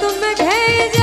तुम भेज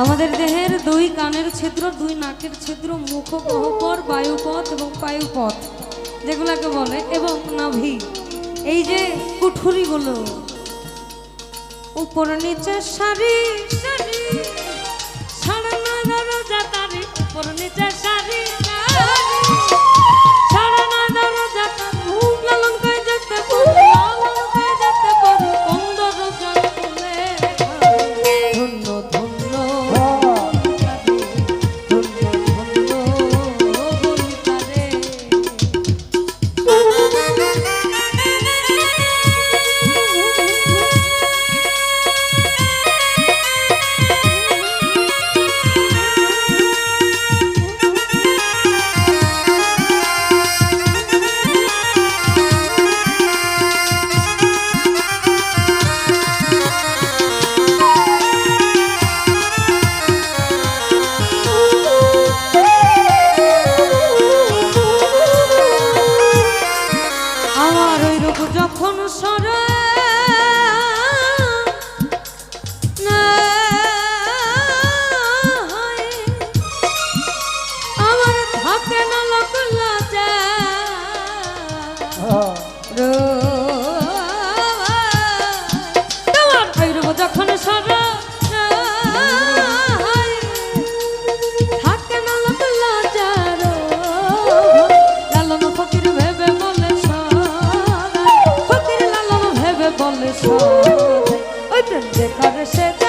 আমাদের দেহের দুই কানের ছিদ্র, দুই নাকের ছিদ্র, মুখ গহ্বর বায়ুপথ এবং পায়ুপথ যেগুলাকে বলে এবং নাভি। এই যে কুঠুরিগুলো উপর নিচে সারি সারি। যখন সরা বলে সাজাই ওই প্রেম সে